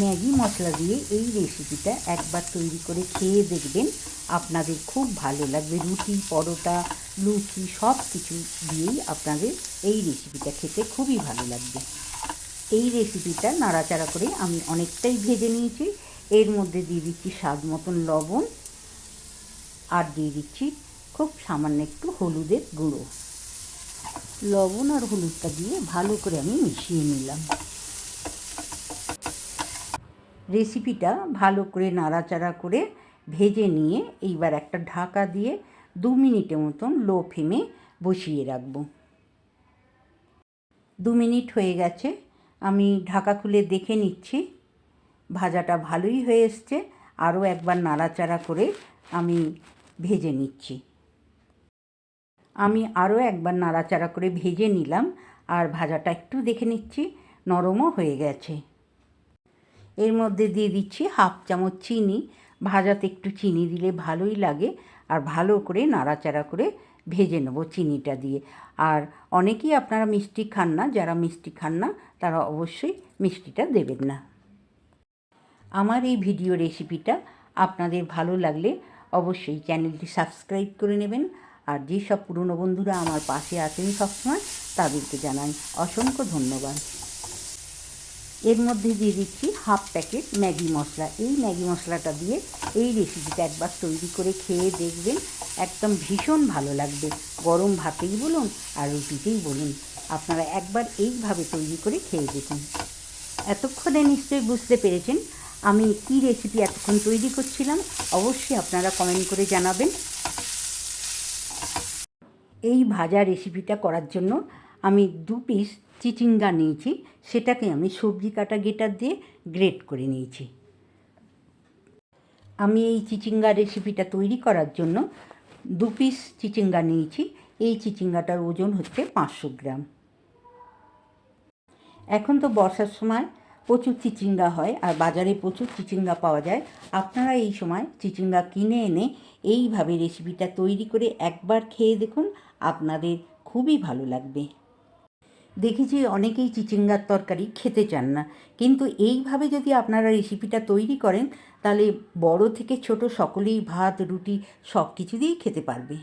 Maggi মশলা দিয়ে এই রেসিপিটা একবার তৈরি করে খেয়ে দেখবেন। আপনাদের খুব ভালো লাগবে। রুটি, পরোটা, লুচি সব কিছু দিয়েই আপনাদের এই রেসিপিটা খেতে খুবই ভালো লাগবে। এই রেসিপিটা নাড়াচাড়া করে আমি অনেকটাই ভেজে নিয়েছি। এর মধ্যে দিয়ে দিচ্ছি স্বাদ মতন লবণ আর দিয়ে দিচ্ছি খুব সামান্য একটু হলুদের গুঁড়ো। লবণ আর হলুদটা দিয়ে ভালো করে আমি মিশিয়ে নিলাম। রেসিপিটা ভালো করে নাড়াচাড়া করে ভেজে নিয়ে এইবার একটা ঢাকা দিয়ে দু মিনিটের মতন লো ফ্লেমে বসিয়ে রাখব। দু মিনিট হয়ে গেছে, আমি ঢাকা খুলে দেখে নিচ্ছি। ভাজাটা ভালোই হয়ে এসছে, আরও একবার নাড়াচাড়া করে আমি ভেজে নিচ্ছি। আমি আরও একবার নাড়াচাড়া করে ভেজে নিলাম, আর ভাজাটা একটু দেখে নিচ্ছি, নরমও হয়ে গেছে। এর মধ্যে দিয়ে দিচ্ছি হাফ চামচ চিনি। ভাজাতে একটু চিনি দিলে ভালোই লাগে। আর ভালো করে নাড়াচাড়া করে ভেজে নেব চিনিটা দিয়ে। আর অনেকেই আপনারা মিষ্টি খান না, যারা মিষ্টি খান না, তারা অবশ্যই মিষ্টিটা দেবেন না। আমার এই ভিডিও রেসিপিটা আপনাদের ভালো লাগলে অবশ্যই চ্যানেলটি সাবস্ক্রাইব করে নেবেন। আর যেসব পুরনো বন্ধুরা আমার পাশে আছেন সবসময়, তাদেরকে জানাই অসংখ্য ধন্যবাদ। এর মধ্যে দিয়ে দিচ্ছি হাফ প্যাকেট ম্যাগি মশলা। এই ম্যাগি মশলাটা দিয়ে এই রেসিপিটা একবার তৈরি করে খেয়ে দেখবেন, একদম ভীষণ ভালো লাগবে। গরম ভাতেই বলুন আর রুটিতেই বলুন। আপনারা একবার এইভাবে তৈরি করে খেয়ে দেখুন। এতক্ষণে নিশ্চয়ই বুঝতে পেরেছেন আমি কি রেসিপি এতক্ষণ তৈরি করছিলাম। অবশ্যই আপনারা কমেন্ট করে জানাবেন। এই ভাজা রেসিপিটা করার জন্য আমি দু পিস চিচিঙ্গা নিয়েছি, সেটাকে আমি সবজি কাটা গেটার দিয়ে গ্রেট করে নিয়েছি। আমি এই চিচিঙ্গা রেসিপিটা তৈরি করার জন্য দু পিস চিচিঙ্গা নিয়েছি, এই চিচিঙ্গাটার ওজন হচ্ছে পাঁচশো গ্রাম। এখন তো বর্ষার সময়, প্রচুর চিচিঙ্গা হয় আর বাজারে প্রচুর চিচিঙ্গা পাওয়া যায়। আপনারা এই সময় চিচিঙ্গা কিনে এনে এইভাবে রেসিপিটা তৈরি করে একবার খেয়ে দেখুন, আপনাদের খুবই ভালো লাগবে। দেখেছি অনেকেই চিচিঙ্গার তরকারি খেতে চান না। কিন্তু এইভাবে যদি আপনারা রেসিপিটা তৈরি করেন, তাহলে বড় থেকে ছোট সকলেই ভাত, রুটি সব কিছু দিয়েই খেতে পারবে।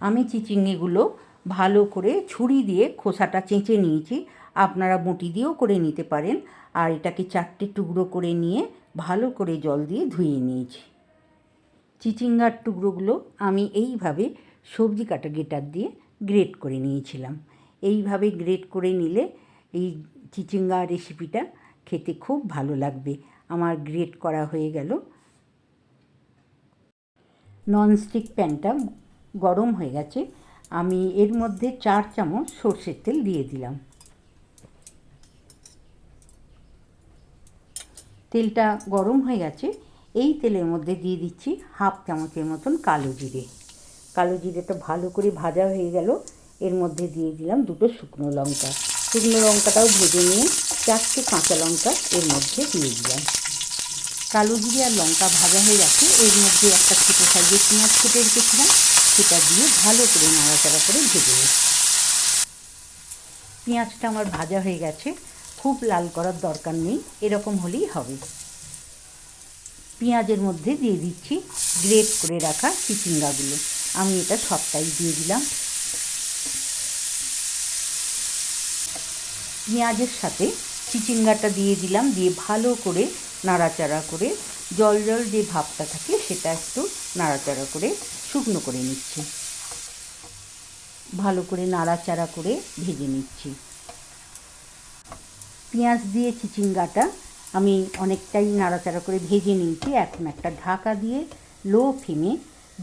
আমি চিচিঙ্গেগুলো ভালো করে ছুরি দিয়ে খোসাটা চেঁচে নিয়েছি। আপনারা বটি দিয়েও করে নিতে পারেন। আর এটাকে চারটে টুকরো করে নিয়ে ভালো করে জল দিয়ে ধুয়ে নিয়েছি। চিচিঙ্গার টুকরোগুলো আমি এইভাবে সবজি কাটা গেটার দিয়ে গ্রেট করে নিয়েছিলাম। এইভাবে গ্রেট করে নিলে এই চিচিঙ্গা রেসিপিটা খেতে খুব ভালো লাগবে। আমার গ্রেট করা হয়ে গেল। ননস্টিক প্যানটা গরম হয়ে গেছে। আমি এর মধ্যে চার চামচ সর্ষের তেল দিয়ে দিলাম। তেলটা গরম হয়ে গেছে। এই তেলের মধ্যে দিয়ে দিচ্ছি হাফ চামচের মতন কালো জিরে। কালো জিরেটা ভালো করে ভাজা হয়ে গেল। এর মধ্যে দিয়ে দিলাম দুটো শুকনো লঙ্কা। শুকনো লঙ্কাটাও ভেজে নিয়ে চারটে কাঁচা লঙ্কা এর মধ্যে দিয়ে দিলাম। কালো জিরে আর লঙ্কা ভাজা হয়ে গেছে, এর মধ্যে একটা ছোটো সাইজের পেঁয়াজ কেটে রেখেছিলাম, সেটা দিয়ে ভালো করে নাড়াচাড়া করে ভেজে নিই পেঁয়াজটা আমার ভাজা হয়ে গেছে, খুব লাল করার দরকার নেই, এরকম হলেই হবে। পেঁয়াজের মধ্যে দিয়ে দিচ্ছি গ্রেট করে রাখা চিচিঙ্গাগুলো। আমি এটা সবটাই দিয়ে দিলাম। পেঁয়াজের সাথে চিচিঙ্গাটা দিয়ে দিলাম, দিয়ে ভালো করে নাড়াচাড়া করে জল জল যে ভাবটা থাকে সেটা একটু নাড়াচাড়া করে শুকনো করে নিচ্ছি। ভালো করে নাড়াচাড়া করে ভেজে নিচ্ছি। পেঁয়াজ দিয়ে চিচিঙ্গাটা আমি অনেকটাই নাড়াচাড়া করে ভেজে নিয়েছি, এখন একটা ঢাকা দিয়ে লো ফ্লেমে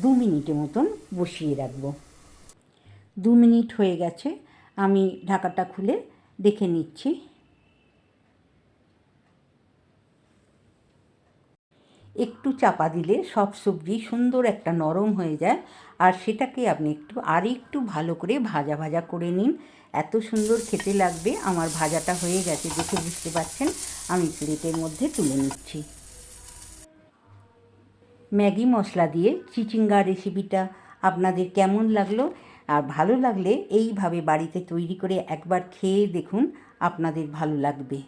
দু মিনিটের মতন বসিয়ে রাখব। দু মিনিট হয়ে গেছে, আমি ঢাকাটা খুলে দেখে নিচ্ছি। একটু চাপা দিলে সব সবজি সুন্দর একটা নরম হয়ে যায়। আর সেটাকে আপনি একটু, আর একটু ভালো করে ভাজা ভাজা করে নিন। এত সুন্দর খেতে লাগবে। আমার ভাজাটা হয়ে গেছে দেখে বুঝতে পারছেন? আমি প্লেটের মধ্যে তুলে নিচ্ছি। ম্যাগি মশলা দিয়ে চিচিঙ্গা রেসিপিটা আপনাদের কেমন লাগল? আর ভালো লাগলে এইভাবে বাড়িতে তৈরি করে একবার খেয়ে দেখুন, আপনাদের ভালো লাগবে।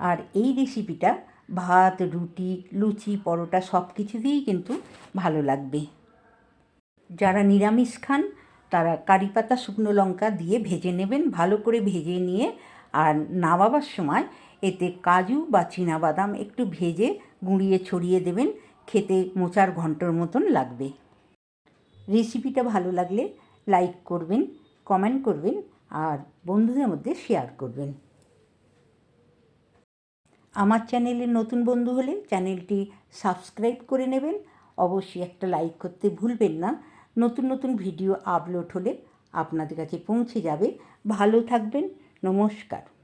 আর এই রেসিপিটা ভাত, রুটি, লুচি, পরোটা সব কিছুতেই কিন্তু ভালো লাগবে। যারা নিরামিষ খান, তারা কারি পাতা শুকনো লঙ্কা দিয়ে ভেজে নেবেন, ভালো করে ভেজে নিয়ে আর নামাবার সময় এতে কাজু বা বাদাম একটু ভেজে গুঁড়িয়ে ছড়িয়ে দেবেন, খেতে মোচার ঘন্টর মতন লাগবে। রেসিপিটা ভালো লাগলে লাইক করবেন, কমেন্ট করবেন আর বন্ধুদের মধ্যে শেয়ার করবেন। আমার চ্যানেলের নতুন বন্ধু হলে চ্যানেলটি সাবস্ক্রাইব করে নেবেন। অবশ্যই একটা লাইক করতে ভুলবেন না। নতুন নতুন ভিডিও আপলোড হলে আপনাদের কাছে পৌঁছে যাবে। ভালো থাকবেন, নমস্কার।